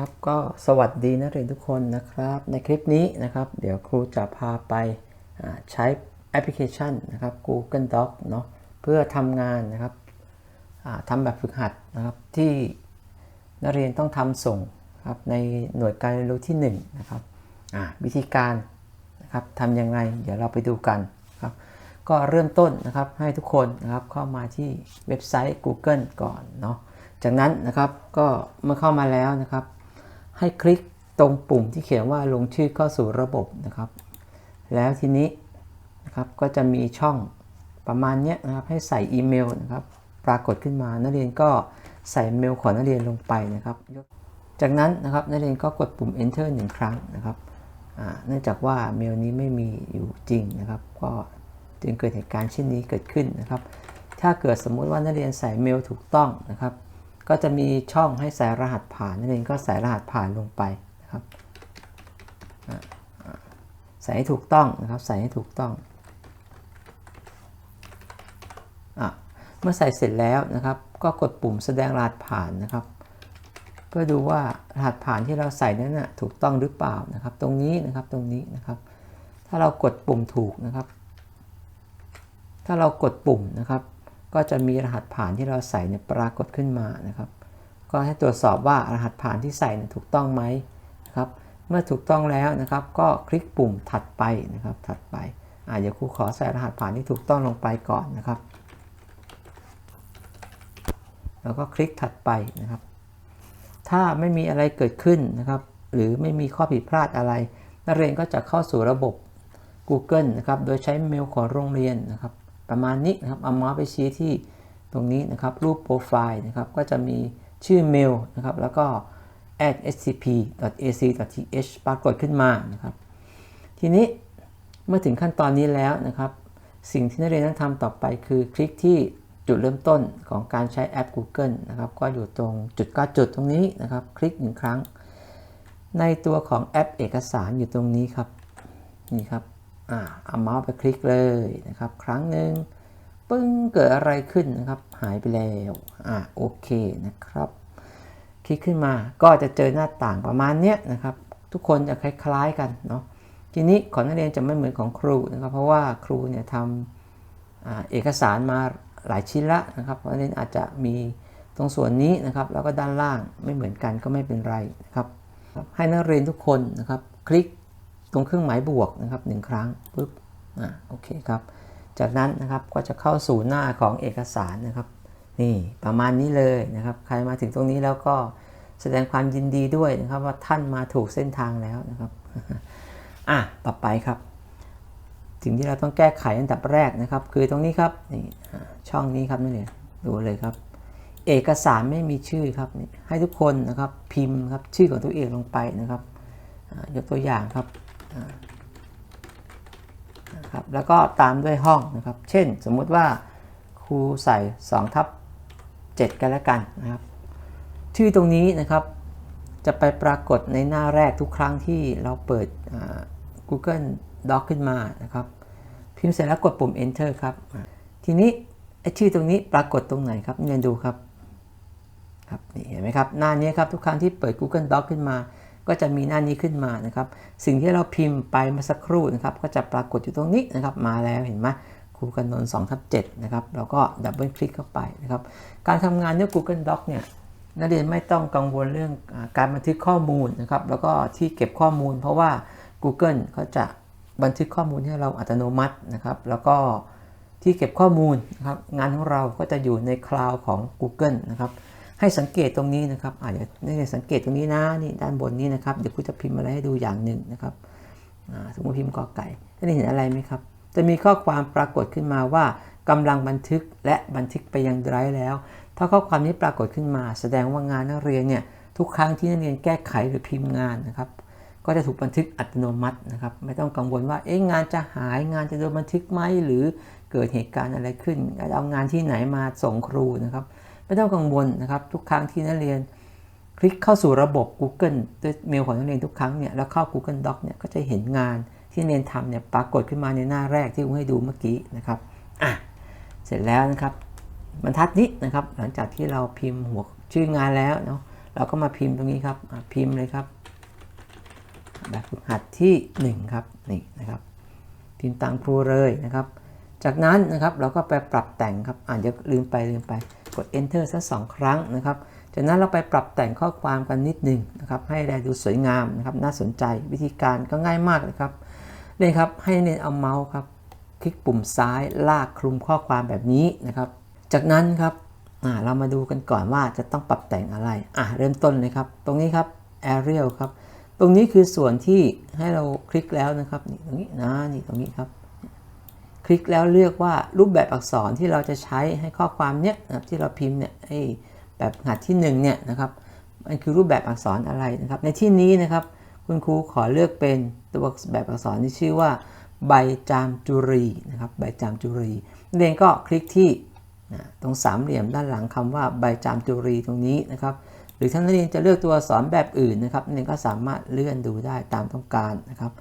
ครับก็สวัสดีนักเรียนทุกคนนะครับ ในคลิปนี้นะครับ เดี๋ยวครูจะพาไปใช้แอปพลิเคชันนะครับ Google Doc เนาะเพื่อทำงานนะครับทำแบบฝึกหัดนะครับที่นักเรียนต้องทำส่งครับในหน่วยการเรียนรู้ที่1นะครับวิธีการนะครับทำยังไง เดี๋ยวเราไปดูกันครับก็เริ่มต้นนะครับให้ทุกคนนะครับเข้ามาที่เว็บไซต์ Google ก่อนเนาะจากนั้นนะครับก็เมื่อเข้ามาแล้วนะครับ ให้คลิกตรงปุ่มที่เขียนว่าลงชื่อเข้าสู่ระบบนะครับ แล้วทีนี้นะครับก็จะมีช่องประมาณนี้นะครับให้ใส่อีเมลนะครับ ปรากฏขึ้นมานักเรียนก็ใส่เมลของนักเรียนลงไปนะครับ จากนั้นนะครับนักเรียนก็กดปุ่ม enter หนึ่งครั้งนะครับเนื่องจากว่าเมลนี้ไม่มีอยู่จริงนะครับ ก็จึงเกิดเหตุการณ์เช่นนี้เกิดขึ้นนะครับ ถ้าเกิดสมมุติว่านักเรียนใส่เมลถูกต้องนะครับ ก็จะมีช่องให้ใส่รหัสผ่านนักเรียนก็ใส่รหัสผ่านลงไปนะครับใส่ให้ถูกต้องนะครับใส่ให้ถูกต้องอะเมื่อใส่เสร็จแล้วนะครับ ก็กดปุ่มแสดงรหัสผ่านนะครับ เพื่อดูว่ารหัสผ่านที่เราใส่นั้นนะถูกต้องหรือเปล่านะครับ ตรงนี้นะครับตรงนี้นะครับ ถ้าเรากดปุ่มถูกนะครับ ถ้าเรากดปุ่มนะครับ ก็จะมีรหัสผ่านที่เราใส่เนี่ยปรากฏขึ้นมานะครับ ก็ให้ตรวจสอบว่ารหัสผ่านที่ใส่เนี่ยถูกต้องไหมนะครับเมื่อถูกต้องแล้วนะครับ ก็คลิกปุ่มถัดไปนะครับ ถัดไปอ่าเดี๋ยวครูขอใส่รหัสผ่านที่ถูกต้องลงไปก่อนนะครับ แล้วก็คลิกถัดไปนะครับ ถ้าไม่มีอะไรเกิดขึ้นนะครับ หรือไม่มีข้อผิดพลาดอะไร นักเรียนก็จะเข้าสู่ระบบ Google นะครับ โดยใช้เมลของโรงเรียนนะครับ ประมาณนี้นะครับเอามาสไปชี้ที่ตรงนี้นะครับรูปโปรไฟล์นะครับก็จะมีชื่อเมลนะครับแล้วก็ at scp.ac.th ปรากฏขึ้นมานะครับ ทีนี้เมื่อถึงขั้นตอนนี้แล้วนะครับ สิ่งที่นักเรียนต้องทำต่อไปคือคลิกที่จุดเริ่มต้นของการใช้แอป Google นะครับ ก็อยู่ตรงจุด9จุดตรงนี้นะครับ คลิกหนึ่งครั้ง ในตัวของแอปเอกสารอยู่ตรงนี้ครับ นี่ครับ อ่าเอาเมาส์ไปคลิกเลยนะครับ ครั้งหนึ่งปึ้งเกิดอะไรขึ้นนะครับ หายไปแล้วอ่าโอเคนะครับ คลิกขึ้นมาก็จะเจอหน้าต่างประมาณเนี้ยนะครับ ทุกคนจะคล้ายๆกันเนาะทีนี้ของนักเรียนจะไม่เหมือนของครูนะครับ เพราะว่าครูเนี่ยทำเอกสารมาหลายชิ้นละนะครับเพราะนั้นอาจจะมีตรงส่วนนี้นะครับ แล้วก็ด้านล่างไม่เหมือนกันก็ไม่เป็นไรนะครับ ให้นักเรียนทุกคนนะครับ คลิก รงเครื่องหมายบวกนะครับหนึ่งครั้งปุ๊บอ่าโอเคครับ จากนั้นนะครับก็จะเข้าสู่หน้าของเอกสารนะครับ นี่ประมาณนี้เลยนะครับ ใครมาถึงตรงนี้แล้วก็แสดงความยินดีด้วยนะครับว่าท่านมาถูกเส้นทางแล้วนะครับอะต่อไปครับสิ่งที่เราต้องแก้ไขอันดับแรกนะครับ คือตรงนี้ครับนี่ช่องนี้ครับนี่เลยดูเลยครับ เอกสารไม่มีชื่อครับ ให้ทุกคนนะครับพิมพ์ครับชื่อของตัวเองลงไปนะครับยกตัวอย่างครับ นะครับแล้วก็ตามด้วยห้องนะครับ เช่นสมมุติว่าครูใส่2ทับ7กันแล้วกันนะครับ ชื่อตรงนี้นะครับจะไปปรากฏในหน้าแรกทุกครั้งที่เราเปิด Google Doc ขึ้นมานะครับ พิมพ์เสร็จแล้วกดปุ่ม enter ครับ ทีนี้ไอ้ชื่อตรงนี้ปรากฏตรงไหนครับเรียนดูครับครับนี่เห็นไหมครับ หน้านี้ครับทุกครั้งที่เปิด Google Doc ขึ้นมา ก็จะมีหน้านี้ขึ้นมานะครับ สิ่งที่เราพิมพ์ไปเมื่อสักครู่นะครับ ก็จะปรากฏอยู่ตรงนี้นะครับ มาแล้วเห็นไหมครูกันนน2ทับ7นะครับเราก็ดับเบิลคลิกเข้าไปนะครับ การทำงานด้วย Google Doc เนี่ยนักเรียนไม่ต้องกังวลเรื่องการบันทึกข้อมูลนะครับ แล้วก็ที่เก็บข้อมูล เพราะว่า Google เขาจะบันทึกข้อมูลให้เราอัตโนมัตินะครับ แล้วก็ที่เก็บข้อมูลนะครับงานของเราก็จะอยู่ในคลาวด์ของ Google นะครับ ให้สังเกตตรงนี้นะครับอาจจะนี่สังเกตตรงนี้นะนี่ด้านบนนี้นะครับเดี๋ยวครูจะพิมพ์อะไรให้ดูอย่างหนึ่งนะครับสมมติพิมพ์กอไก่ท่านเห็นอะไรไหมครับ จะมีข้อความปรากฏขึ้นมาว่ากำลังบันทึกและบันทึกไปยังไดร์แล้ว ถ้าข้อความนี้ปรากฏขึ้นมา แสดงว่างานนักเรียนเนี่ยทุกครั้งที่นักเรียนแก้ไขหรือพิมพ์งานนะครับ ก็จะถูกบันทึกอัตโนมัตินะครับ ไม่ต้องกังวลว่าเอ๊ะงานจะหายงานจะโดนบันทึกไหมหรือเกิดเหตุการณ์อะไรขึ้นเอางานที่ไหนมาส่งครูนะครับ ไม่ต้องกังวลนะครับ ทุกครั้งที่นักเรียน คลิกเข้าสู่ระบบ Google ด้วยเมลของนักเรียนทุกครั้งเนี่ยแล้วเข้า Google Doc เนี่ยก็จะเห็นงานที่เรียนทำเนี่ยปรากฏขึ้นมาในหน้าแรกที่ผมให้ดูเมื่อกี้นะครับอะเสร็จแล้วนะครับบรรทัดนี้นะครับ หลังจากที่เราพิมพ์หัวชื่องานแล้วเนาะเราก็มาพิมพ์ตรงนี้ครับพิมพ์เลยครับแบบฝึกหัดที่ 1 ครับนี่นะครับพิมพ์ตามครูเลยนะครับ จากนั้นนะครับเราก็ไปปรับแต่งครับอ่านเดี๋ยวลืมไปลืมไปกด enter สักสองครั้งนะครับจากนั้นเราไปปรับแต่งข้อความกันนิดหนึ่งนะครับให้แลดูสวยงามนะครับน่าสนใจวิธีการก็ง่ายมากเลยครับนี่ครับให้เน้นเอาเมาส์ครับคลิกปุ่มซ้ายลากคลุมข้อความแบบนี้นะครับ จากนั้นครับอ่าเรามาดูกันก่อนว่าจะต้องปรับแต่งอะไรอะเริ่มต้นเลยครับ ตรงนี้ครับ Arial ครับตรงนี้คือส่วนที่ให้เราคลิกแล้วนะครับนี่ตรงนี้นะนี่ตรงนี้ครับ คลิกแล้วเลือกว่ารูปแบบอักษรที่เราจะใช้ให้ข้อความเนี้ยนะครับที่เราพิมพ์เนี่ยไอ้แบบหัดที่1เนี่ยนะครับมันคือรูปแบบอักษรอะไรนะครับ ในที่นี้นะครับ คุณครูขอเลือกเป็นตัวแบบอักษรที่ชื่อว่า ใบจามจุรีนะครับใบจามจุรีนักเรียนก็คลิกที่ตรงสามเหลี่ยมด้านหลังคำว่าใบจามจุรีตรงนี้นะครับ หรือท่านนักเรียนจะเลือกตัวอักษรแบบอื่นนะครับนักเรียนก็สามารถเลื่อนดูได้ตามต้องการนะครับ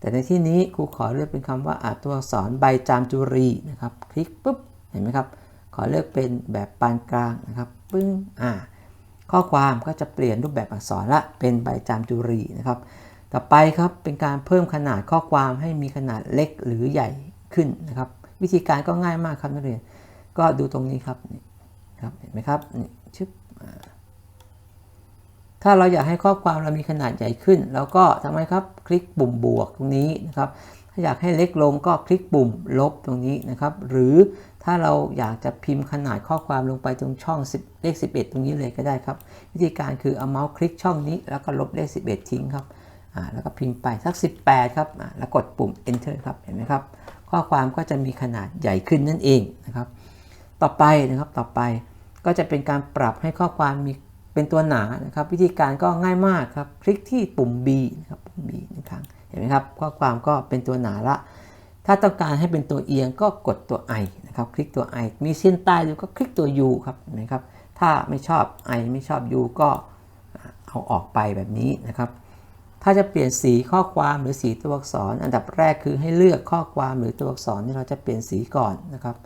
แต่ในที่นี้ครูขอเลือกเป็นคำว่าอาตัวอักษรใบจามจุรีนะครับ คลิกปุ๊บเห็นไหมครับ ขอเลือกเป็นแบบปานกลางนะครับปึ้งอ่าข้อความก็จะเปลี่ยนรูปแบบอักษรละเป็นใบจามจุรีนะครับ ต่อไปครับเป็นการเพิ่มขนาดข้อความให้มีขนาดเล็กหรือใหญ่ขึ้นนะครับ วิธีการก็ง่ายมากครับนักเรียน ก็ดูตรงนี้ครับนี่ครับเห็นไหมครับนี่ชึบ ถ้าเราอยากให้ข้อความเรามีขนาดใหญ่ขึ้น เราก็ทำไมครับคลิกปุ่มบวกตรงนี้นะครับ ถ้าอยากให้เล็กลงก็คลิกปุ่มลบตรงนี้นะครับ หรือถ้าเราอยากจะพิมพ์ขนาดข้อความลงไปตรงช่อง10เลข 11 ตรงนี้เลยก็ได้ครับ วิธีการคือเอาเมาส์คลิกช่องนี้ แล้วก็ลบเลข 11 ทิ้งครับอ่าแล้วก็พิมพ์ไปสัก 18 ครับอ่าแล้วกดปุ่ม enter ครับเห็นไหมครับ ข้อความก็จะมีขนาดใหญ่ขึ้นนั่นเองนะครับ ต่อไปนะครับต่อไปก็จะเป็นการปรับให้ข้อความมี เป็นตัวหนานะครับ วิธีการก็ง่ายมากครับ คลิกที่ปุ่ม B นะครับปุ่ม B หนึ่งครั้งเห็นไหมครับข้อความก็เป็นตัวหนาละ ถ้าต้องการให้เป็นตัวเอียงก็กดตัว I นะครับ คลิกตัว I มีเส้นใต้อยู่ก็คลิกตัว U ครับเห็นไหมครับถ้าไม่ชอบ I ไม่ชอบ U ก็เอาออกไปแบบนี้นะครับ ถ้าจะเปลี่ยนสีข้อความหรือสีตัวอักษร อันดับแรกคือให้เลือกข้อความหรือตัวอักษรที่เราจะเปลี่ยนสีก่อนนะครับ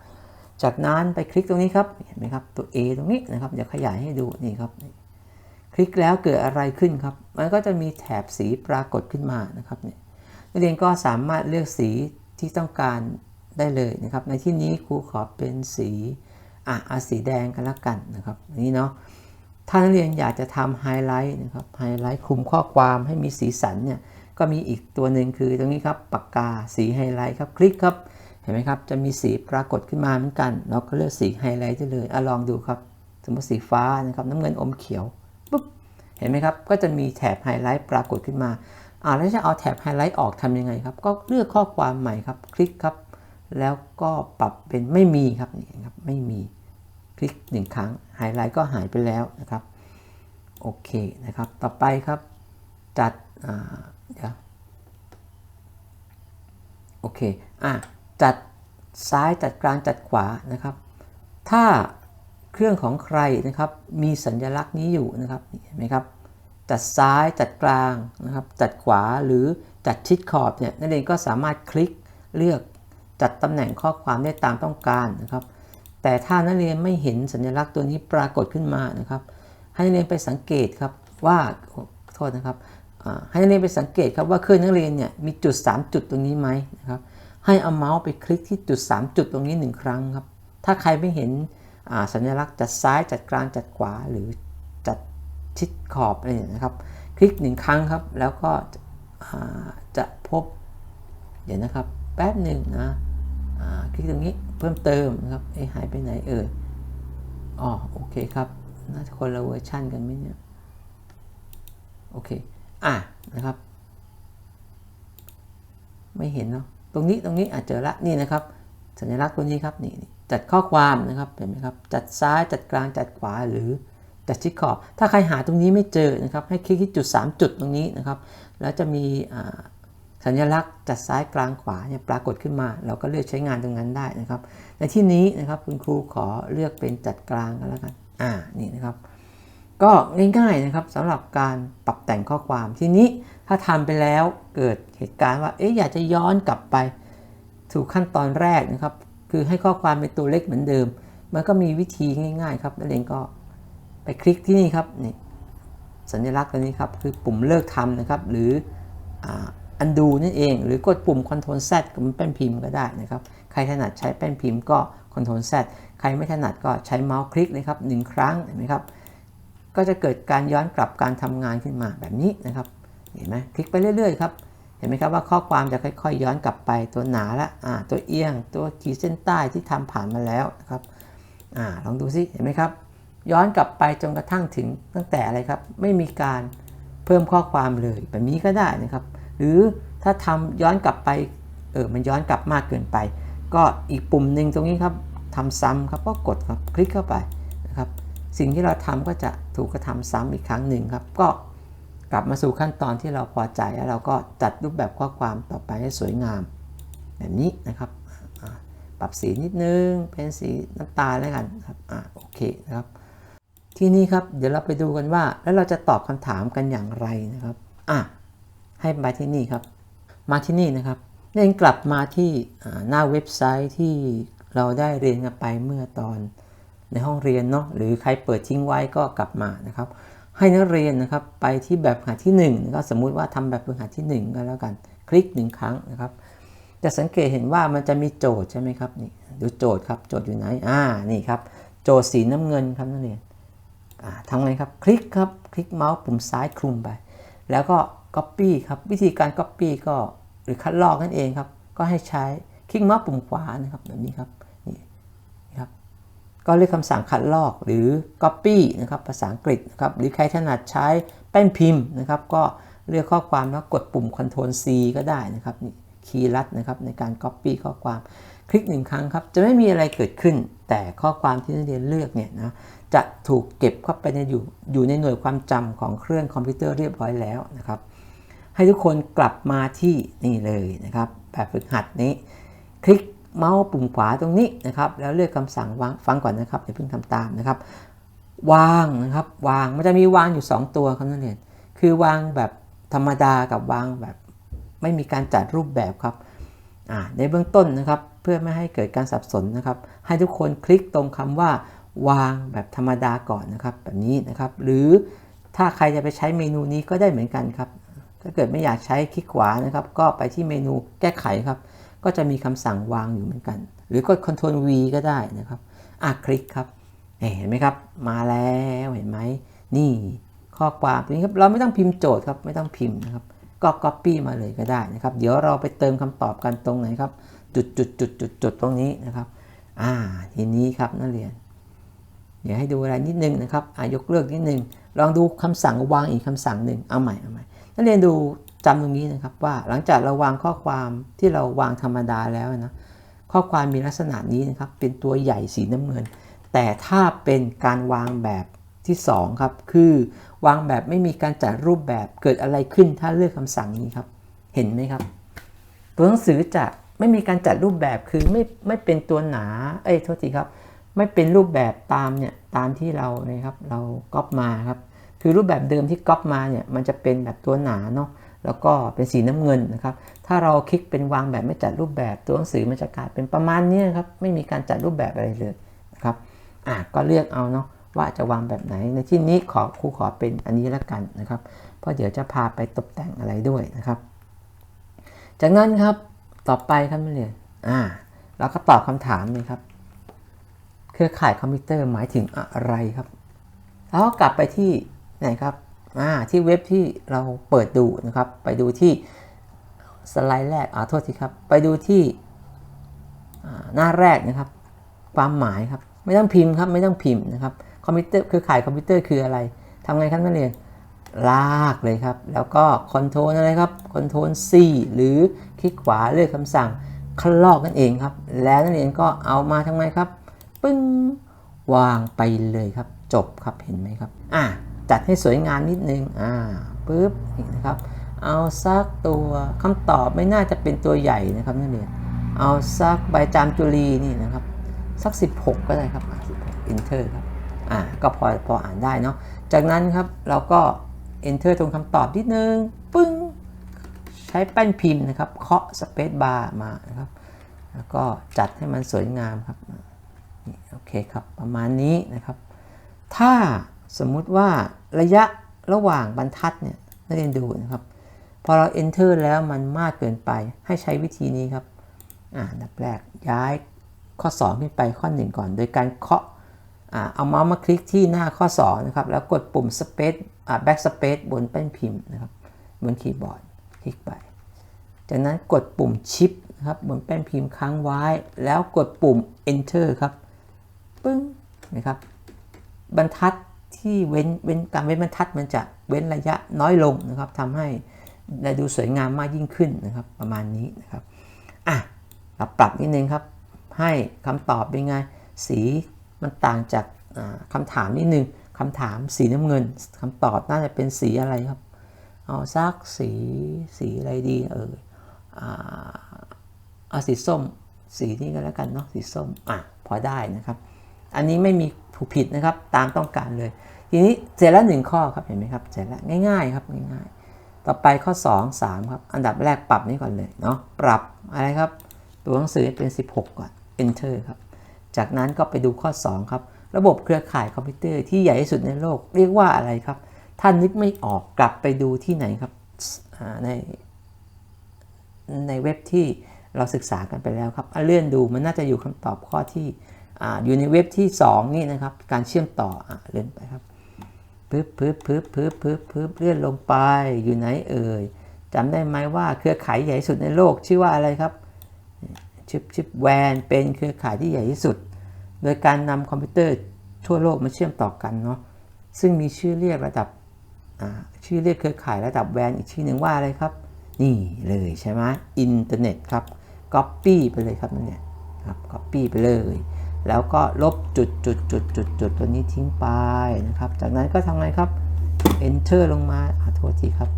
จากนั้นไปคลิกตรงนี้ครับ เห็นไหมครับ ตัว A ตรงนี้นะครับ เดี๋ยวขยายให้ดูนี่ครับ คลิกแล้วเกิดอะไรขึ้นครับ มันก็จะมีแถบสีปรากฏขึ้นมานะครับเนี่ยนักเรียนก็สามารถเลือกสีที่ต้องการได้เลยนะครับ ในที่นี้ครูขอเป็นสีอะเอาสีแดงกันละกันนะครับ นี่เนาะ ถ้านักเรียนอยากจะทำไฮไลท์นะครับ ไฮไลท์คลุมข้อความให้มีสีสันเนี่ย ก็มีอีกตัวหนึ่งคือตรงนี้ครับ ปากกาสีไฮไลท์ครับ คลิกครับ เห็นไหมครับ จะมีสีปรากฏขึ้นมาเหมือนกัน เราก็เลือกสีไฮไลท์ได้เลยอลองดูครับ สมมติสีฟ้านะครับน้ำเงินอมเขียวปุ๊บเห็นไหมครับ ก็จะมีแถบไฮไลท์ปรากฏขึ้นมาอ่าแล้วจะเอาแถบไฮไลท์ออกทำยังไงครับ ก็เลือกข้อความใหม่ครับ คลิกครับ แล้วก็ปรับเป็นไม่มีครับนี่ครับไม่มีคลิกหนึ่งครั้งไฮไลท์ก็หายไปแล้วนะครับโอเคนะครับ ต่อไปครับ จัดอ่าเดี๋ยวโอเคอะ จัดซ้ายจัดกลางจัดขวานะครับ ถ้าเครื่องของใครนะครับมีสัญลักษณ์นี้อยู่นะครับเห็นไหมครับจัดซ้ายจัดกลางนะครับจัดขวาหรือจัดชิดขอบเนี่ยนักเรียนก็สามารถคลิกเลือกจัดตำแหน่งข้อความได้ตามต้องการนะครับ แต่ถ้านักเรียนไม่เห็นสัญลักษณ์ตัวนี้ปรากฏขึ้นมานะครับ ให้นักเรียนไปสังเกตครับว่าโทษนะครับให้นักเรียนไปสังเกตครับว่าเครื่องนักเรียนเนี่ยมีจุด 3 จุดตรงนี้ไหมนะครับ ให้เอาเมาส์ไปคลิกที่จุด 3 จุดตรงนี้ 1 ครั้งครับ ถ้าใครไม่เห็นสัญลักษณ์จัดซ้ายจัดกลางจัดขวาหรือจัดชิดขอบอะไรนะครับ คลิก 1 ครั้งครับ แล้วก็จะพบ เดี๋ยวนะครับ แป๊บหนึ่งนะคลิกตรงนี้เพิ่มเติมนะครับไอ้หายไปไหนเอ่ยอ๋อโอเคครับน่าจะคนละเวอร์ชันกันไหมเนี่ยโอเค อะนะครับ ไม่เห็นเนาะ ตรงนี้ตรงนี้อาจเจอละนี่นะครับ สัญลักษณ์ตัวนี้ครับนี่จัดข้อความนะครับเห็นไหมครับจัดซ้ายจัดกลางจัดขวาหรือจัดชิดขอบ ถ้าใครหาตรงนี้ไม่เจอนะครับให้คลิกที่จุด 3 จุดตรงนี้นะครับ แล้วจะมีสัญลักษณ์จัดซ้ายกลางขวาเนี่ยปรากฏขึ้นมา เราก็เลือกใช้งานตรงนั้นได้นะครับ ในที่นี้นะครับคุณครูขอเลือกเป็นจัดกลางกันแล้วกันอ่านี่นะครับ ก็ง่ายๆนะครับสำหรับการปรับแต่งข้อความทีนี้ถ้าทำไปแล้วเกิดเหตุการณ์ว่าเอ๊ะอยากจะย้อนกลับไปถูกขั้นตอนแรกนะครับ คือให้ข้อความเป็นตัวเล็กเหมือนเดิม มันก็มีวิธีง่ายๆ ครับนักเรียนก็ไปคลิกที่นี่ครับนี่สัญลักษณ์ตัวนี้ครับคือปุ่มเลิกทำนะครับ หรืออันดูนั่นเอง หรือกดปุ่ม Ctrl Z กับแป้นพิมพ์ก็ได้นะครับ ใครถนัดใช้แป้นพิมพ์ก็ Ctrl Z ใครไม่ถนัดก็ใช้เมาส์คลิกเลยครับหนึ่งครั้งเห็นไหมครับ ก็จะเกิดการย้อนกลับการทำงานขึ้นมาแบบนี้นะครับ เห็นไหมคลิกไปเรื่อยๆครับ เห็นไหมครับว่าข้อความจะค่อยๆ ย้อนกลับไปตัวหนาละอ่าตัวเอียง ตัวขีดเส้นใต้ที่ทำผ่านมาแล้วนะครับอ่าลองดูซิเห็นไหมครับ ย้อนกลับไปจนกระทั่งถึงตั้งแต่อะไรครับ ไม่มีการเพิ่มข้อความเลยแบบนี้ก็ได้นะครับ หรือถ้าทำย้อนกลับไปเออมันย้อนกลับมากเกินไป ก็อีกปุ่มหนึ่งตรงนี้ครับทำซ้ำครับก็กดครับคลิกเข้าไป สิ่งที่เราทำก็จะถูกกระทำซ้ำอีกครั้งหนึ่งครับ ก็กลับมาสู่ขั้นตอนที่เราพอใจแล้วเราก็จัดรูปแบบข้อความต่อไปให้สวยงาม แบบนี้นะครับปรับสีนิดนึงเป็นสีน้ำตาลแล้วกันครับอ่าโอเคนะครับ ที่นี่ครับเดี๋ยวเราไปดูกันว่า แล้วเราจะตอบคำถามกันอย่างไรนะครับอะให้มาที่นี่ครับ มาที่นี่นะครับเล่นกลับมาที่หน้าเว็บไซต์ที่เราได้เรียนกันไปเมื่อตอน ในห้องเรียนเนาะหรือใครเปิดทิ้งไว้ก็กลับมานะครับ ให้นักเรียนนะครับไปที่แบบฝึกหัดที่1ก็สมมุติว่าทำแบบฝึกหัดที่ 1 ก็แล้วกัน คลิก 1 ครั้งนะครับจะสังเกตเห็นว่ามันจะมีโจทย์ใช่ไหมครับนี่ดูโจทย์ครับโจทย์อยู่ไหนอ่านี่ครับโจทย์สีน้ำเงินครับนักเรียนทำไงครับคลิกครับคลิกเมาส์ปุ่มซ้ายคลุมไป แล้วก็ Copy ครับวิธีการ Copy ก็หรือคัดลอกนั่นเองครับก็ให้ใช้คลิกเมาส์ปุ่มขวานะครับแบบนี้ครับ ก็เรียกคำสั่งคัดลอกหรือ Copy นะครับภาษาอังกฤษนะครับหรือใครถนัดใช้แป้นพิมพ์นะครับ ก็เลือกข้อความแล้วกดปุ่ม Ctrl C ก็ได้นะครับนี่คีย์ลัดนะครับในการ Copy ข้อความคลิกหนึ่งครั้งครับจะไม่มีอะไรเกิดขึ้น แต่ข้อความที่นักเรียนเลือกเนี่ยนะจะถูกเก็บเข้าไปในอยู่อยู่ในหน่วยความจำของเครื่องคอมพิวเตอร์เรียบร้อยแล้วนะครับ ให้ทุกคนกลับมาที่นี่เลยนะครับแบบฝึกหัดนี้ คลิก เมาส์ปุ่มขวาตรงนี้นะครับ แล้วเลือกคำสั่งวางฟังก่อนนะครับอย่าเพิ่งทำตามนะครับ วางนะครับวางมันจะมีวางอยู่ 2 ตัวครับนักเรียนคือวางแบบธรรมดากับวางแบบ ไม่มีการจัดรูปแบบครับในเบื้องต้นนะครับ เพื่อไม่ให้เกิดการสับสนนะครับ ให้ทุกคนคลิกตรงคำว่า วางแบบธรรมดาก่อนนะครับ แบบนี้นะครับ หรือถ้าใครจะไปใช้เมนูนี้ก็ได้เหมือนกันครับถ้าเกิดไม่อยากใช้คลิกขวานะครับ ก็ไปที่เมนูแก้ไขครับ ก็จะมีคำสั่งวางอยู่เหมือนกัน หรือกด Ctrl V ก็ได้นะครับ อะคลิกครับ เห็นไหมครับ มาแล้วเห็นไหม นี่ข้อความตรงนี้ครับ เราไม่ต้องพิมพ์โจทย์ครับ ไม่ต้องพิมพ์นะครับ ก็ Copy มาเลยก็ได้นะครับ เดี๋ยวเราไปเติมคำตอบกันตรงไหนครับ จุดจุดจุดจุดจุดตรงนี้นะครับ อ่า ทีนี้ครับนักเรียน เดี๋ยวให้ดูอะไรนิดนึงนะครับอายกเลิกนิดนึง ลองดูคำสั่งวางอีกคำสั่งหนึ่ง เอาใหม่ เอาใหม่ นักเรียนดู จำตรงนี้นะครับว่าหลังจากเราวางข้อความที่เราวางธรรมดาแล้วนะข้อความมีลักษณะนี้นะครับ เป็นตัวใหญ่สีน้ำเงิน แต่ถ้าเป็นการวางแบบที่2ครับคือวางแบบไม่มีการจัดรูปแบบเกิดอะไรขึ้นถ้าเลือกคำสั่งนี้ครับ เห็นไหมครับ ตัวหนังสือจะไม่มีการจัดรูปแบบคือไม่ไม่เป็นตัวหนาเอ้ยโทษทีครับ ไม่เป็นรูปแบบตามเนี่ยตามที่เรานะครับเราก๊อปมาครับคือรูปแบบเดิมที่ก๊อปมาเนี่ยมันจะเป็นแบบตัวหนาเนาะ แล้วก็เป็นสีน้ำเงินนะครับ ถ้าเราคลิกเป็นวางแบบไม่จัดรูปแบบตัวหนังสือมันจะกลายเป็นประมาณนี้ครับ ไม่มีการจัดรูปแบบอะไรเลยนะครับอะก็เลือกเอาเนาะว่าจะวางแบบไหน ในที่นี้ขอครูขอเป็นอันนี้แล้วกันนะครับ เพราะเดี๋ยวจะพาไปตกแต่งอะไรด้วยนะครับ จากนั้นครับต่อไปครับนักเรียนอ่าเราก็ตอบคำถามเลยครับ เครือข่ายคอมพิวเตอร์หมายถึงอะไรครับแล้วกลับไปที่ไหนครับ ที่เว็บที่เราเปิดดูนะครับ ไปดูที่สไลด์แรกอ่าโทษทีครับ ไปดูที่หน้าแรกนะครับ ความหมายครับ ไม่ต้องพิมพ์ครับ ไม่ต้องพิมพ์นะครับ คอมพิวเตอร์คือขายคอมพิวเตอร์คืออะไรทำไงครับนักเรียน ลากเลยครับ แล้วก็คอนโทรลอะไรครับคอนโทรล C หรือคลิกขวาเลือกคำสั่งคลอกนั่นเองครับ แล้วนักเรียนก็เอามาทำไงครับ ปึ้ง วางไปเลยครับ จบครับ เห็นไหมครับ อ่า จัดให้สวยงามนิดนึงอ่าปึ๊บนี่นะครับ เอาซักตัวคำตอบไม่น่าจะเป็นตัวใหญ่นะครับนักเรียนเอาซักใบจามจุลีนี่นะครับสัก 16 ก็ได้ครับ16 enter ครับอ่าก็พอพออ่านได้เนาะจากนั้นครับเราก็ enter ตรงคำตอบนิดนึงปึ้งใช้แป้นพิมพ์นะครับเคาะ space bar มานะครับ แล้วก็จัดให้มันสวยงามครับนี่โอเคครับประมาณนี้นะครับ ถ้า สมมุติว่าระยะระหว่างบรรทัดเนี่ยนักเรียนดูนะครับ พอเรา enter แล้วมันมากเกินไปให้ใช้วิธีนี้ครับอ่านดับแรกย้ายข้อ 2 ขึ้นไปข้อ 1 ก่อน โดยการเคาะอ่าเอาเมาส์มาคลิกที่หน้าข้อ 2 นะครับ แล้วกดปุ่ม space อ่า backspace บนแป้นพิมพ์นะครับ บนคีย์บอร์ดคลิกไป จากนั้นกดปุ่มชิปนะครับบนแป้นพิมพ์ค้างไว้ แล้วกดปุ่ม enter ครับ ปึ้งนะครับ บรรทัด ที่เว้นเว้นการเว้นบรรทัดมันจะเว้นระยะน้อยลงนะครับทำให้ได้ดูสวยงามมากยิ่งขึ้นนะครับประมาณนี้นะครับอะเราปรับนิดนึงครับ ให้คำตอบเป็นไง สีมันต่างจากอ่าคำถามนิดนึงคำถามสีน้ำเงินคำตอบน่าจะเป็นสีอะไรครับเอาซักสีสีอะไรดีเอออ่าเอาสีส้ม สีนี้ก็แล้วกันเนาะสีส้มอะพอได้นะครับ อันนี้ไม่มีถูกผิดนะครับตามต้องการเลย ทีนี้เสร็จแล้วหนึ่งข้อครับเห็นไหมครับเสร็จแล้วง่ายๆครับง่ายๆ ต่อไปข้อ 2 3ครับอันดับแรกปรับนี้ก่อนเลยเนาะปรับอะไรครับ ตัวหนังสือเป็น 16 ก่อน enter ครับ จากนั้นก็ไปดูข้อ 2 ครับ ระบบเครือข่ายคอมพิวเตอร์ที่ใหญ่ที่สุดในโลก เรียกว่าอะไรครับ ท่านนึกไม่ออกกลับไปดูที่ไหนครับในในเว็บที่เราศึกษากันไปแล้วครับเลื่อนดูมันน่าจะอยู่คำตอบข้อที่ออยู่ในเว็บที่ 2 นี่นะครับ การเชื่อมต่ออเลื่อนไปครับ ปึ๊บปึ๊บปึ๊บปึ๊บปึ๊บปึ๊บเลื่อนลงไปอยู่ไหนเอ่ยจำได้ไหมว่าเครือข่ายใหญ่สุดในโลกชื่อว่าอะไรครับชิปชิปแวนเป็นเครือข่ายที่ใหญ่ที่สุด โดยการนำคอมพิวเตอร์ทั่วโลกมาเชื่อมต่อกันเนาะซึ่งมีชื่อเรียกระดับชื่อเรียกเครือข่ายระดับแวนอีกชื่อหนึ่งว่าอะไรครับ นี่เลยใช่ไหมอินเทอร์เน็ตครับ Copy ไปเลยครับนั่นเนี่ยครับ Copy ไปเลย แล้วก็ลบจุดจุดจุดจุดจุดตัวนี้ทิ้งไปนะครับ จากนั้นก็ทำไงครับ Enter ลงมาอ่าโทษทีครับ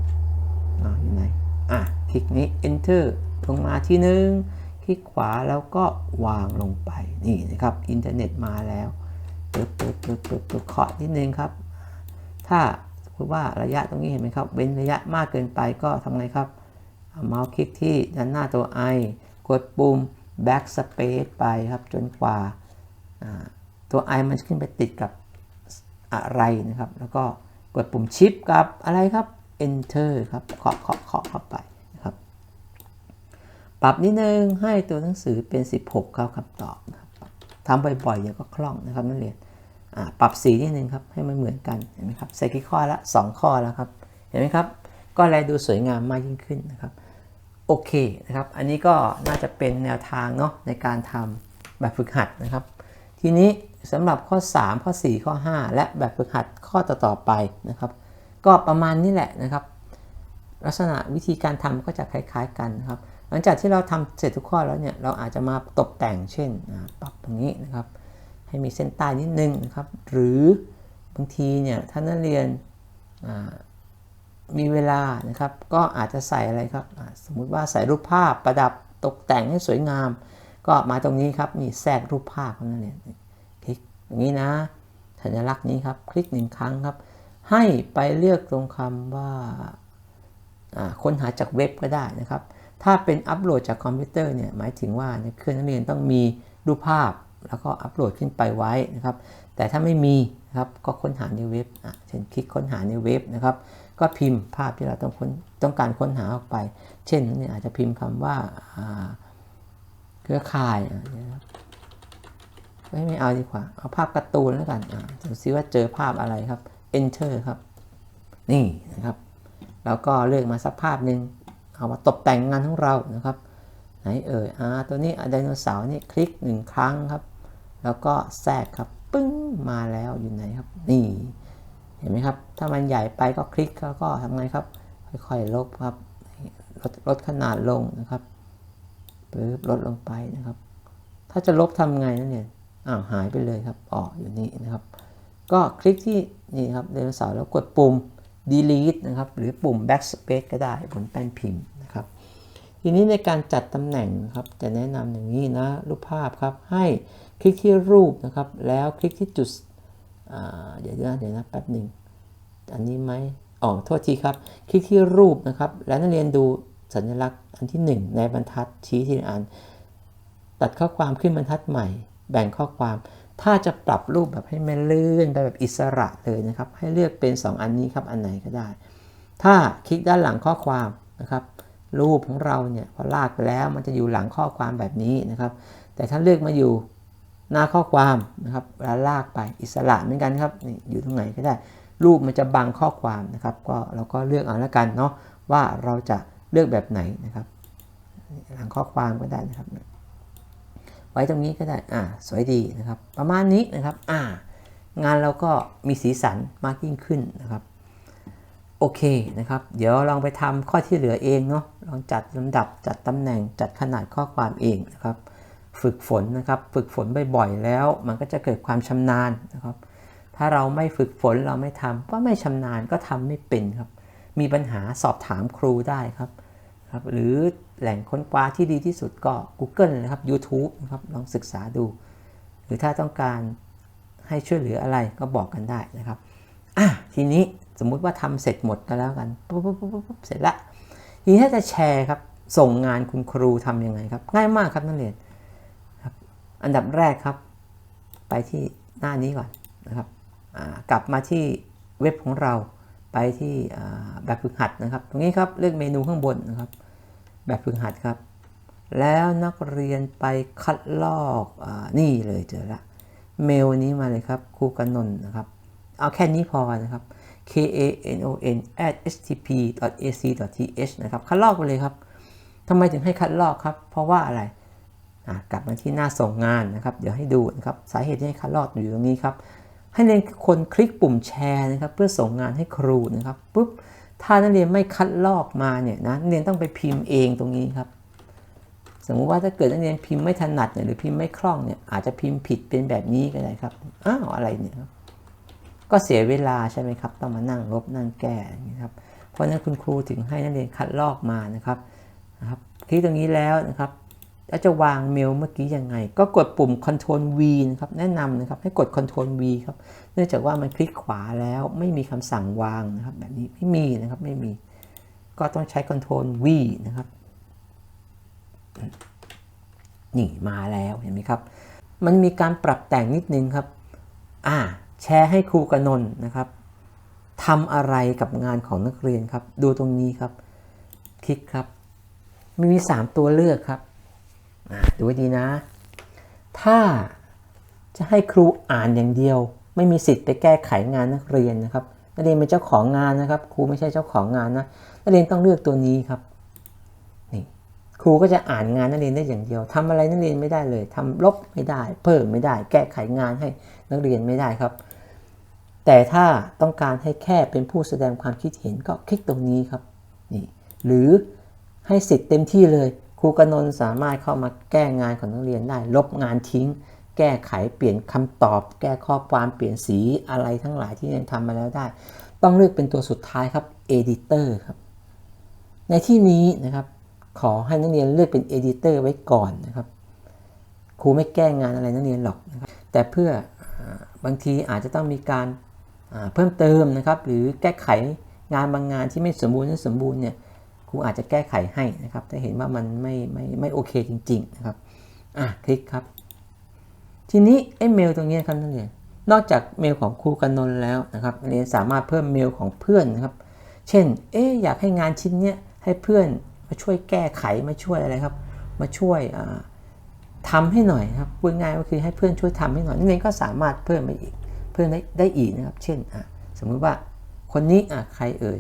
อ่าอยู่ไหนอะคลิกนี้ Enter ลงมาที่หนึ่งคลิกขวาแล้วก็วางลงไปนี่นะครับอินเทอร์เน็ตมาแล้วปึ๊บปึ๊บปึ๊บปึ๊บปึ๊บเคาะนิดนึงครับ ถ้าสมมติว่าระยะตรงนี้เห็นไหมครับเว้นระยะมากเกินไปก็ทำไงครับเมาส์คลิกที่ด้านหน้าตัว i กดปุ่ม backspace ไปครับจนกว่า ตัว i มันขึ้นไปติดกับอะไรนะครับ แล้วก็กดปุ่มชิปกับอะไรครับ enter ครับเคาะเคาะเคาะเข้าไปนะครับ ปรับนิดนึงให้ตัวหนังสือเป็น 16ครับคำตอบนะครับทำบ่อยๆเดี๋ยวก็คล่องนะครับนักเรียนปรับสีนิดนึงครับให้มันเหมือนกันเห็นไหมครับใส่กี่ข้อละ 2 ข้อแล้วครับเห็นไหมครับ ก็แลดูสวยงามมากยิ่งขึ้นนะครับโอเคนะครับ อันนี้ก็น่าจะเป็นแนวทางเนาะในการทำแบบฝึกหัดนะครับ ทีนี้สำหรับข้อ 3 ข้อ 4 ข้อ 5 และแบบฝึกหัดข้อต่อๆไปนะครับ ก็ประมาณนี้แหละนะครับ ลักษณะวิธีการทำก็จะคล้ายๆกันนะครับ หลังจากที่เราทำเสร็จทุกข้อแล้วเนี่ยเราอาจจะมาตกแต่งเช่นปรับตรงนี้นะครับ ให้มีเส้นใต้นิดนึงนะครับ หรือบางทีเนี่ยถ้านักเรียนมีเวลานะครับ ก็อาจจะใส่อะไรครับ สมมุติว่าใส่รูปภาพประดับตกแต่งให้สวยงาม ก็มาตรงนี้ครับนี่แทรกรูปภาพของนักเรียนคลิกอย่างนี้นะ สัญลักษณ์นี้ครับ คลิกหนึ่งครั้งครับ ให้ไปเลือกตรงคำว่าอ่าค้นหาจากเว็บก็ได้นะครับ ถ้าเป็นอัปโหลดจากคอมพิวเตอร์เนี่ยหมายถึงว่าเครื่องนักเรียนต้องมีรูปภาพ แล้วก็อัปโหลดขึ้นไปไว้นะครับ แต่ถ้าไม่มีนะครับก็ค้นหาในเว็บอะเช่นคลิกค้นหาในเว็บนะครับ ก็พิมพ์ภาพที่เราต้องค้นต้องการค้นหาออกไป เช่นเนี่ยอาจจะพิมพ์คำว่าอ่า เครือข่ายเดี๋ยไม่ไม่เอาดีกว่า เอาภาพการ์ตูนแล้วกันดูซิว่าเจอภาพอะไรครับ enter ครับ นี่นะครับ แล้วก็เลือกมาสักภาพหนึ่งเอามาตกแต่งงานของเรานะครับ ไหนเอ่ยอ่าตัวนี้ไดโนเสาร์นี่คลิกหนึ่งครั้งครับ แล้วก็แทรกครับปึ้งมาแล้วอยู่ไหนครับ นี่ เห็นไหมครับ ถ้ามันใหญ่ไปก็คลิกแล้วก็ทำไงครับ ค่อยๆลบครับลดลดขนาดลงนะครับ ปึ๊บลดลงไปนะครับ ถ้าจะลบทำไงนั่นเนี่ยอ้าวหายไปเลยครับอ๋ออยู่นี่นะครับ ก็คลิกที่นี่ครับไดโนเสาร์แล้วกดปุ่ม delete นะครับ หรือปุ่ม backspace ก็ได้บนแป้นพิมพ์นะครับ ทีนี้ในการจัดตำแหน่งนะครับจะแนะนำอย่างนี้นะรูปภาพครับ ให้คลิกที่รูปนะครับ แล้วคลิกที่จุดเดี๋ยวนะเดี๋ยวนะแป๊บหนึ่งอันนี้ไหมอ๋อโทษทีครับ คลิกที่รูปนะครับ แล้วนักเรียนดู สัญลักษณ์อันที่ 1 ในบรรทัดชี้ที่อัน ตัดข้อความขึ้นบรรทัดใหม่ แบ่งข้อความ ถ้าจะปรับรูปแบบให้มันลื่อนไปแบบอิสระเลยนะครับ ให้เลือกเป็น 2 อันนี้ครับ อันไหนก็ได้ ถ้าคลิกด้านหลังข้อความนะครับ รูปของเราเนี่ยพอลากไปแล้วมันจะอยู่หลังข้อความแบบนี้นะครับ แต่ถ้าเลือกมาอยู่หน้าข้อความนะครับเวลาลากไปอิสระเหมือนกันครับนี่อยู่ตรงไหนก็ได้ รูปมันจะบังข้อความนะครับ ก็เราก็เลือกเอาล้วกันเนาะว่าเราจะ ลือกแบบไหนนะครับหลังข้อความก็ได้นะครับ ไว้ตรงนี้ก็ได้อ่าสวยดีนะครับ ประมาณนี้นะครับอ่างานเราก็มีสีสันมากยิ่งขึ้นนะครับโอเคนะครับ เดี๋ยวลองไปทำข้อที่เหลือเองเนาะลองจัดลำดับจัดตำแหน่งจัดขนาดข้อความเองนะครับ ฝึกฝนนะครับ ฝึกฝนบ่อยๆแล้ว มันก็จะเกิดความชำนาญนะครับ ถ้าเราไม่ฝึกฝนเราไม่ทำก็ไม่ชำนาญก็ทำไม่เป็นครับ มีปัญหาสอบถามครูได้ครับ ครับหรือแหล่งค้นคว้าที่ดีที่สุดก็ Google นะครับ YouTube นะครับลองศึกษาดู หรือถ้าต้องการให้ช่วยเหลืออะไรก็บอกกันได้นะครับอะทีนี้สมมุติว่าทำเสร็จหมดก็แล้วกันปุ๊บปุ๊บปุ๊บปุ๊บเสร็จละทีนี้ถ้าจะแชร์ครับส่งงานคุณครูทำยังไงครับ ง่ายมากครับนักเรียนครับอันดับแรกครับ ไปที่หน้านี้ก่อนนะครับกลับมาที่เว็บของเราไปที่แบบฝึกหัดนะครับ ตรงนี้ครับเลือกเมนูข้างบนนะครับ แบบฝึกหัดครับ แล้วนักเรียนไปคัดลอกอนี่เลยเจอละ เมลนี้มาเลยครับครูกนนนะครับ เอาแค่นี้พอนะครับ k a n o n at stp ac th นะครับ คัดลอกไปเลยครับทำไมถึงให้คัดลอกครับ เพราะว่าอะไรกลับมาที่หน้าส่งงานนะครับ เดี๋ยวให้ดูนะครับสาเหตุที่ให้คัดลอกอยู่ตรงนี้ครับ ให้เรียนคนคลิกปุ่มแชร์นะครับ เพื่อส่งงานให้ครูนะครับปุ๊บ ถ้านักเรียนไม่คัดลอกมาเนี่ยนะนักเรียนต้องไปพิมพ์เองตรงนี้ครับ สมมุติว่าถ้าเกิดนักเรียนพิมพ์ไม่ถนัดเนี่ยหรือพิมพ์ไม่คล่องเนี่ยอาจจะพิมพ์ผิดเป็นแบบนี้ก็ได้ครับอ้าวอะไรเนี่ยก็เสียเวลาใช่ไหมครับ ต้องมานั่งลบนั่งแก้นะครับ เพราะนั้นคุณครูถึงให้นักเรียนคัดลอกมานะครับนะครับคลิกตรงนี้แล้วนะครับ แล้วจะวางเมลเมื่อกี้ยังไง ก็กดปุ่ม Ctrl V นะครับ แนะนำนะครับให้กด Ctrl V ครับ เนื่องจากว่ามันคลิกขวาแล้วไม่มีคำสั่งวางนะครับ แบบนี้ไม่มีนะครับไม่มี ก็ต้องใช้ Ctrl V นะครับ นี่มาแล้วเห็นไหมครับ มันมีการปรับแต่งนิดนึงครับ อ่า แชร์ให้ครูกนนนะครับทำอะไรกับงานของนักเรียนครับ ดูตรงนี้ครับ คลิกครับ มีมี3ตัวเลือกครับ ดูดีนะ ถ้าจะให้ครูอ่านอย่างเดียว ไม่มีสิทธิ์ไปแก้ไขงานนักเรียนนะครับ นักเรียนเป็นเจ้าของงานนะครับ ครูไม่ใช่เจ้าของงานนะ นักเรียนต้องเลือกตัวนี้ครับ นี่ ครูก็จะอ่านงานนักเรียนได้อย่างเดียวทำอะไรนักเรียนไม่ได้เลยทำลบไม่ได้ เพิ่มไม่ได้ แก้ไขงานให้นักเรียนไม่ได้ครับ แต่ถ้าต้องการให้แค่เป็นผู้แสดงความคิดเห็นก็คลิกตรงนี้ครับ นี่ หรือให้สิทธิ์เต็มที่เลย ครูกนนสามารถเข้ามาแก้งานของนักเรียนได้ ลบงานทิ้ง แก้ไขเปลี่ยนคำตอบ แก้ข้อความเปลี่ยนสีอะไรทั้งหลายที่เรียนทำมาแล้วได้ ต้องเลือกเป็นตัวสุดท้ายครับ Editor ครับในที่นี้นะครับขอให้นักเรียนเลือกเป็น Editor ไว้ก่อนนะครับครูไม่แก้งานอะไรนักเรียนหรอกนะครับแต่เพื่อบางทีอาจจะต้องมีการเพิ่มเติมนะครับ หรือแก้ไขงานบางงานที่ไม่สมบูรณ์ไม่สมบูรณ์เนี่ย รูอาจจะแก้ไขให้นะครับ ถ้าเห็นว่ามันไม่ไม่ไม่โอเคจริง ๆ นะครับ อะคลิกครับ ทีนี้ไอ้เมลตรงนี้ครับนักเรียนนอกจากเมลของครูกันนนแล้วนะครับนักเรียนสามารถเพิ่มเมลของเพื่อนนะครับ เช่น เอ๊อยากให้งานชิ้นเนี้ยให้เพื่อนมาช่วยแก้ไขมาช่วยอะไรครับ มาช่วยทำให้หน่อยครับพูดง่ายก็คือให้เพื่อนช่วยทำให้หน่อยนักเรียนก็สามารถเพิ่มไปอีก เพิ่มได้ได้อีกนะครับ เช่นอะสมมุติว่าคนนี้อะใครเอ่ย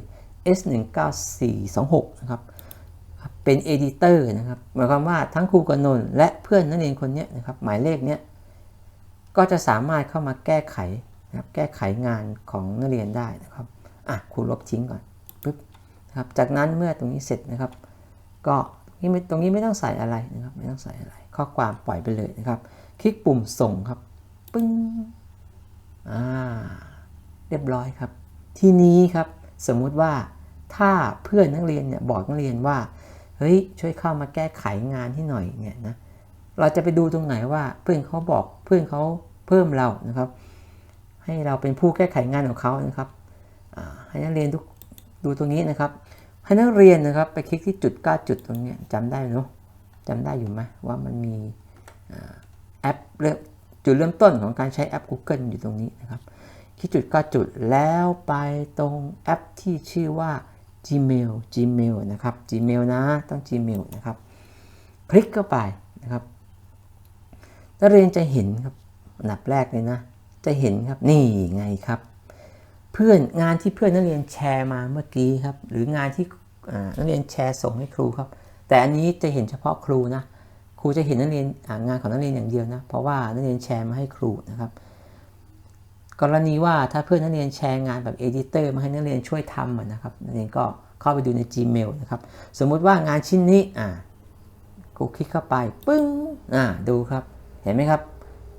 S19426 นะครับ เป็น Editor นะครับ หมายความว่าทั้งครูกนนและเพื่อนนักเรียนคนนี้นะครับ หมายเลขเนี้ย ก็จะสามารถเข้ามาแก้ไขนะครับแก้ไขงานของนักเรียนได้นะครับ อะครูลบทิ้งก่อนปึ๊บนะครับ จากนั้นเมื่อตรงนี้เสร็จนะครับ ก็นี่ตรงนี้ไม่ต้องใส่อะไรนะครับ ไม่ต้องใส่อะไร ข้อความปล่อยไปเลยนะครับ คลิกปุ่มส่งครับ ปึ้ง อ่า เรียบร้อยครับ ทีนี้ครับ สมมุติว่า ถ้าเพื่อนนักเรียนเนี่ยบอกนักเรียนว่าเฮ้ยช่วยเข้ามาแก้ไขงานให้หน่อยเนี่ยนะเราจะไปดูตรงไหนว่าเพื่อนเขาบอกเพื่อนเขาเพิ่มเรานะครับ ให้เราเป็นผู้แก้ไขงานของเขานะครับให้นักเรียนดูตรงนี้นะครับให้นักเรียนนะครับไปคลิกที่จุดก้าจุดตรงนี้จำได้เนาะจำได้อยู่ไหมว่ามันมีแอปเลือกจุดเริ่มต้นของการใช้แอป Google อยู่ตรงนี้นะครับคลิกจุดก็จุดแล้วไปตรงแอปที่ชื่อว่า Gmail Gmail นะครับ Gmail นะต้อง Gmail นะครับ คลิกเข้าไปนะครับนักเรียนจะเห็นครับอันดับแรกเลยนะ จะเห็นครับนี่ไงครับ เพื่อนงานที่เพื่อนนักเรียนแชร์มาเมื่อกี้ครับ หรืองานที่นักเรียนแชร์ส่งให้ครูครับ แต่อันนี้จะเห็นเฉพาะครูนะครูจะเห็นนักเรียนงานของนักเรียนอย่างเดียวนะ เพราะว่านักเรียนแชร์มาให้ครูนะครับ กรณีว่าถ้าเพื่อนนักเรียนแชร์งานแบบเอดิเตอร์มาให้นักเรียนช่วยทำนะครับนักเรียนก็เข้าไปดูใน Gmail นะครับ สมมุติว่างานชิ้นนี้อ่าครูคลิกเข้าไปปึ้งอ่าดูครับ เห็นไหมครับ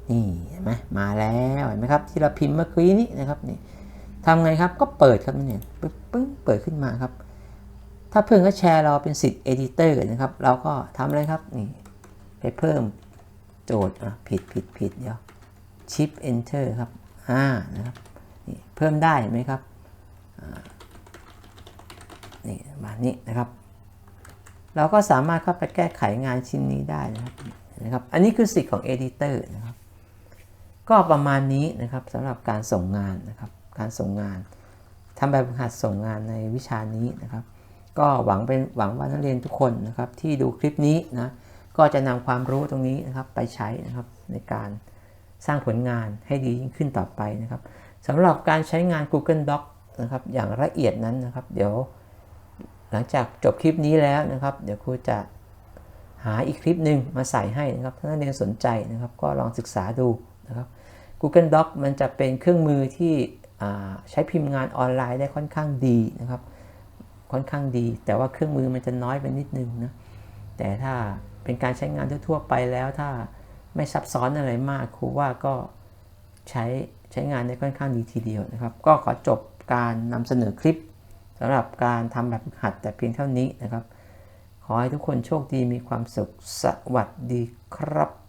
นี่เห็นไหมมาแล้วเห็นไหมครับ ที่เราพิมพ์เมื่อกี้นี้นะครับนี่ทำไงครับก็เปิดครับนี่เนี่ยปึ้งปึ้งเปิดขึ้นมาครับ ถ้าเพื่อนก็แชร์เราเป็นสิทธิ์เอดิเตอร์นะครับ เราก็ทำอะไรครับนี่ไปเพิ่มโจทย์อะผิดผิดผิดเดี๋ยวชิป enter ครับ อ่านะครับนี่เพิ่มได้เห็นไหมครับนี่มานี้นะครับ เราก็สามารถเข้าไปแก้ไขงานชิ้นนี้ได้นะครับนะครับ อันนี้คือสิทธิ์ของ Editor นะครับ ก็ประมาณนี้นะครับสำหรับการส่งงานนะครับ การส่งงานทำแบบฝึกหัดส่งงานในวิชานี้นะครับ ก็หวังเป็นหวังว่านักเรียนทุกคนนะครับที่ดูคลิปนี้นะก็จะนำความรู้ตรงนี้นะครับไปใช้นะครับในการ สร้างผลงานให้ดียิ่งขึ้นต่อไปนะครับสำหรับการใช้งาน Google Doc นะครับอย่างละเอียดนั้นนะครับ เดี๋ยวหลังจากจบคลิปนี้แล้วนะครับ เดี๋ยวครูจะหาอีกคลิปหนึ่งมาใส่ให้นะครับ ถ้านักเรียนสนใจนะครับ ก็ลองศึกษาดูนะครับ Google Doc มันจะเป็นเครื่องมือที่ใช้พิมพ์งานออนไลน์ได้ค่อนข้างดีนะครับ ค่อนข้างดี แต่ว่าเครื่องมือมันจะน้อยไปนิดนึงนะ แต่ถ้าเป็นการใช้งานทั่วๆไปแล้วถ้า ไม่ซับซ้อนอะไรมากครูว่าก็ใช้ใช้งานได้ค่อนข้างดีทีเดียวนะครับ ก็ขอจบการนำเสนอคลิปสำหรับการทำแบบหัดแต่เพียงเท่านี้นะครับ ขอให้ทุกคนโชคดีมีความสุขสวัสดีครับ